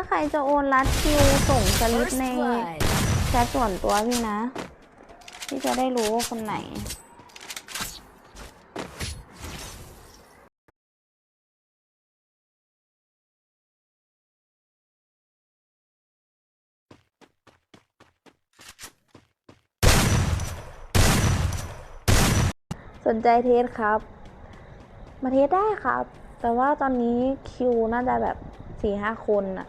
ถ้าใครจะโอนรัดคิวส่งสลิปในแชทส่วนตัวพี่นะ พี่จะได้รู้ว่าคนไหนสนใจเทสครับ มาเทสได้ครับ แต่ว่าตอนนี้คิวน่าจะแบบ สี่ห้าคนอะ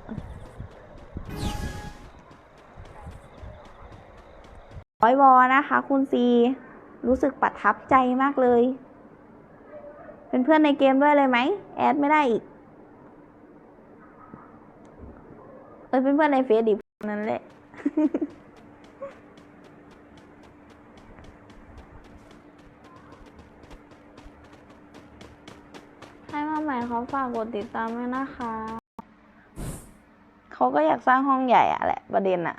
ร้อยวอนะคะ คุณซี รู้สึกประทับใจมากเลย เป็นเพื่อนในเกมด้วยเลยไหม แอดไม่ได้อีก เอ้ยเป็นเพื่อนในเฟซดินั่นแหละให้มาใหม่เขาฝากกดติดตามด้วยนะคะ เขาก็อยากสร้างห้องใหญ่อะแหละประเด็นอะ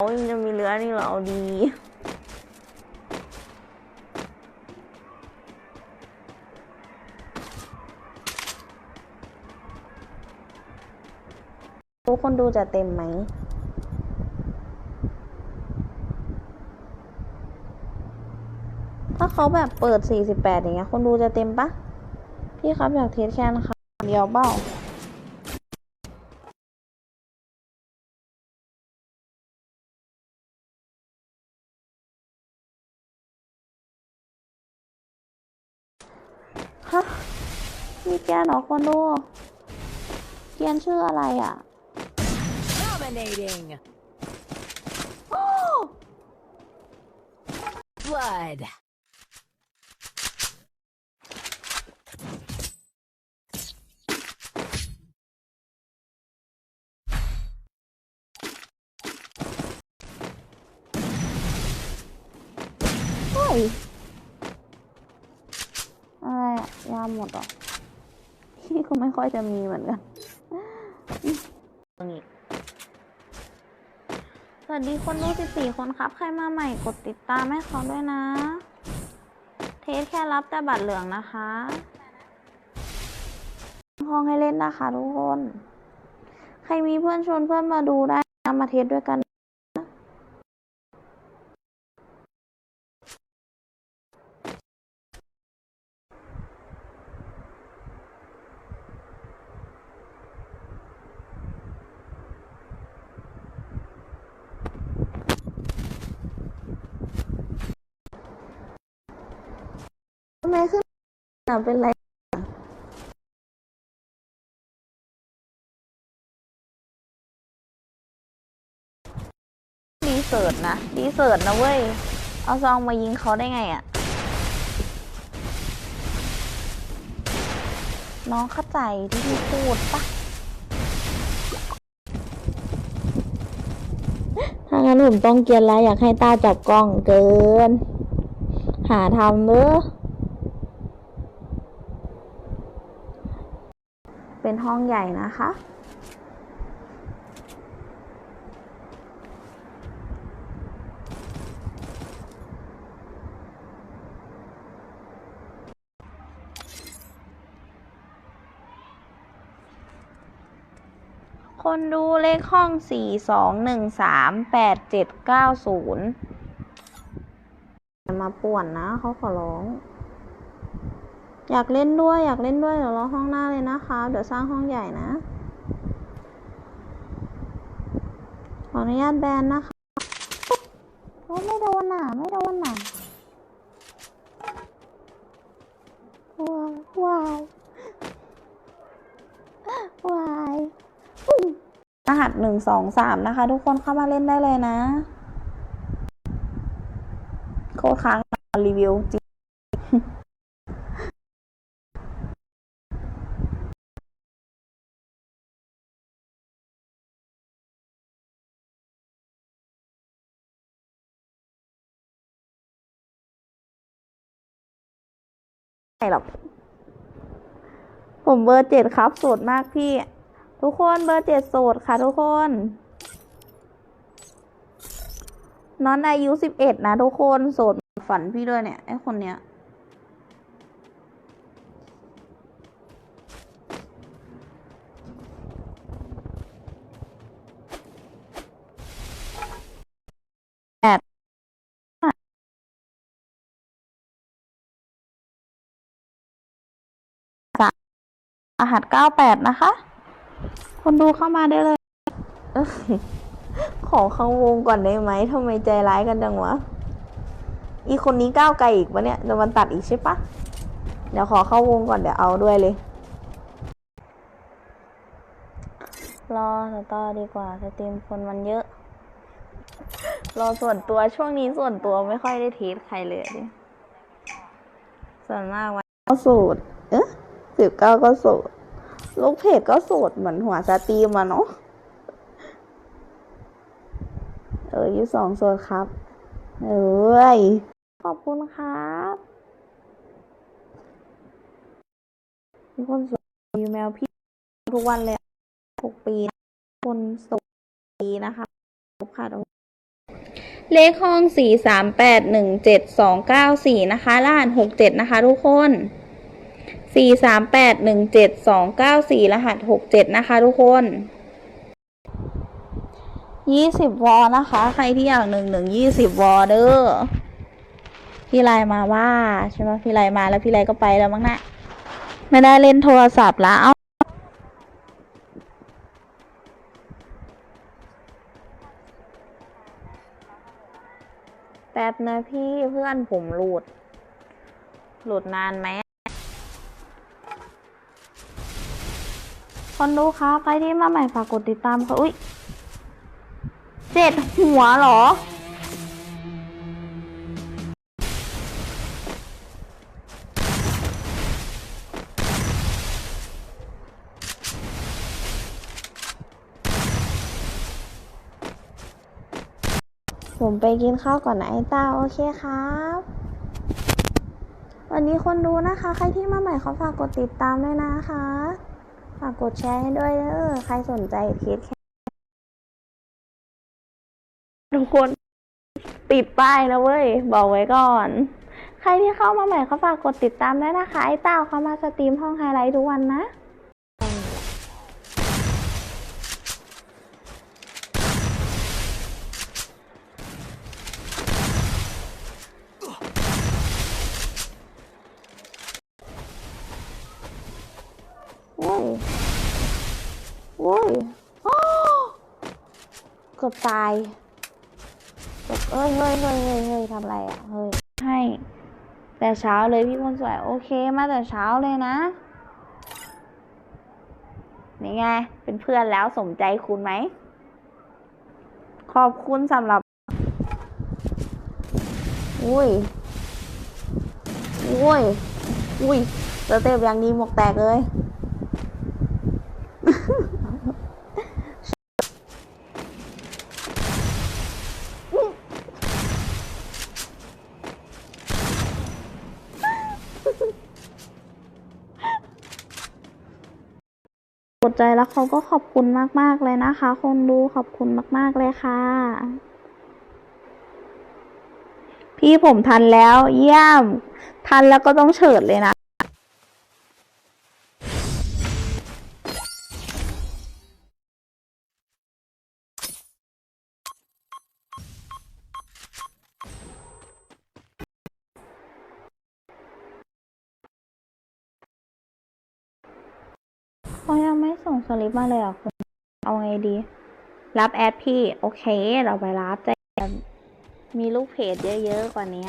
โอ้ยจะมีเรือนี่เหรอเอาดีทุกคนดูจะเต็มไหมถ้าเขาแบบเปิด 48 อย่างเงี้ย คนดูจะเต็มปะพี่ครับอยากเทสแค่นะคะเดียวเบ้า ฮะ มีแกนเหรอคนดูเกียนชื่ออะไรอะ Dominating. Blood. เฮ้ ยอะไรอะยาหมดเหรอพี่ก็ไม่ค่อยจะมีเหมือนกันนี่สวัสดีคนดู14 คนครับ ใครมาใหม่กดติดตามให้เขาด้วยนะ เทสแค่รับแต่บัตรเหลืองนะคะห้องให้เล่นนะคะทุกคน ใครมีเพื่อนชวนเพื่อนมาดูได้นะมาเทสด้วยกันำไมขึ้นอะเป็นไรดีเสิร์ตนะดีเสิร์ตนะเว้ย เอาซองมายิงเขาได้ไงอะ น้องเข้าใจที่พี่พูดปะถ้างั้นผมต้องเกียนแล้วอยากให้ตาจับกล้องเกิน หาทำเด้อ เป็นห้องใหญ่นะคะ คนดูเลขห้องสี่สองหนึ่งสามแปดเจ็ดเก้าศูนย์มาป่วนนะเขาขอร้อง อยากเล่นด้วย อยากเล่นด้วย เดี๋ยวรอห้องหน้าเลยนะคะ เดี๋ยวสร้างห้องใหญ่นะ ขออนุญาตแบนนะคะโอ้ไม่โดนหน่ะไม่โดนหน่ะว้าวว้าววายอุ๊ยรหัสหนึ่งสองสามนะคะ ทุกคนเข้ามาเล่นได้เลยนะ โค้ดค้างรีวิวจริง ใช่หรอก ผมเบอร์เจ็ดครับโสดมากพี่ ทุกคนเบอร์เจ็ดโสดค่ะทุกคนน้องอายุสิบเอ็ดนะทุกคนโสดฝันพี่ด้วยเนี่ยไอคนเนี้ย หารเก้าแปดนะคะ คนดูเข้ามาได้เลยเอ้ยขอเข้าวงก่อนได้ไหมทำไมใจร้ายกันจังวะ อีกคนนี้ก้าวไกลอีกปะเนี่ยเดี๋ยวมันตัดอีกใช่ปะเดี๋ยวขอเข้าวงก่อนเดี๋ยวเอาด้วยเลย รอสตอดีกว่าสตรีมคนมันเยอะ รอส่วนตัวช่วงนี้ส่วนตัวไม่ค่อยได้เทสใครเลยอะดิส่วนมากวันก็โสดเอ๊ะสิบเก้าก็โสด ลูกเพจก็โสดเหมือนหัวสตรีมอะเนาะเออยี่สองโสดครับ เอ้ย ขอบคุณครับมีคนสวยอีเมลพี่ทุกวันเลยหกปี คนสวยปีนะคะขอบค่ะตรงเลขห้องสี่สามแปดหนึ่งเจ็ดสองเก้าสี่นะคะรหัสหกเจ็ดนะคะทุกคน สี่สามแปดหนึ่งเจ็ดสองเก้าสี่รหัสหกเจ็ดนะคะทุกคนยี่สิบวอนะคะ ใครที่อยากหนึ่งหนึ่งยี่สิบวอเด้อพี่ไลน์มาว่าใช่ไหมพี่ไลน์มาแล้วพี่ไลน์ก็ไปแล้วมั้งนะไม่ได้เล่นโทรศัพท์แล้วแป๊บนะพี่เพื่อนผมหลุด หลุดนานไหม คนดูครับใครที่มาใหม่ฝากกดติดตามค่ะอุ้ยเจ็ดหัวเหรอ ผมไปกินข้าวก่อนนะไอ้ต้าโอเคครับวันนี้คนดูนะคะ ใครที่มาใหม่เขาฝากกดติดตามด้วยนะคะ ฝากกดแชร์ให้ด้วยเด้อใครสนใจเทสแค่ทุกคนติดป้ายนะเว้ย บอกไว้ก่อน ใครที่เข้ามาใหม่เขาฝากกดติดตามด้วยนะคะ ไอ้เต้าเขามาสตรีมห้องไฮไลท์ทุกวันนะ โอ้ยอ้ยอ้อเกือบตายเกือบเอ้ยเฮ้ยเฮ้ยเฮ้ยเฮ้ยทำอะไรอะ เฮ้ย ให้ แต่เช้าเลยพี่คนสวย โอเคมาแต่เช้าเลยนะ นี่ไง เป็นเพื่อนแล้วสมใจคุณไหม ขอบคุณสำหรับ อุ้ย อุ้ย อุ้ยสเต็ปอย่างดีหมวกแตกเลย ใจแล้วเขาก็ขอบคุณมาก ๆ เลยนะคะ คนดูขอบคุณมาก ๆ เลยค่ะ พี่ผมทันแล้ว เยี่ยม ทันแล้วก็ต้องเฉิดเลยนะ ส่งสลิปมาเลยอะคุณเอาไงดี รับแอดพี่ โอเค เราไปรับแต่มีลูกเพจเยอะๆกว่านี้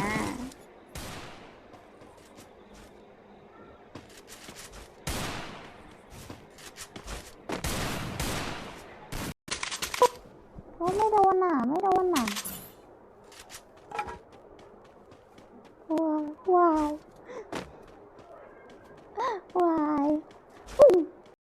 โอ้ไม่โดนอะ ไม่โดนอะ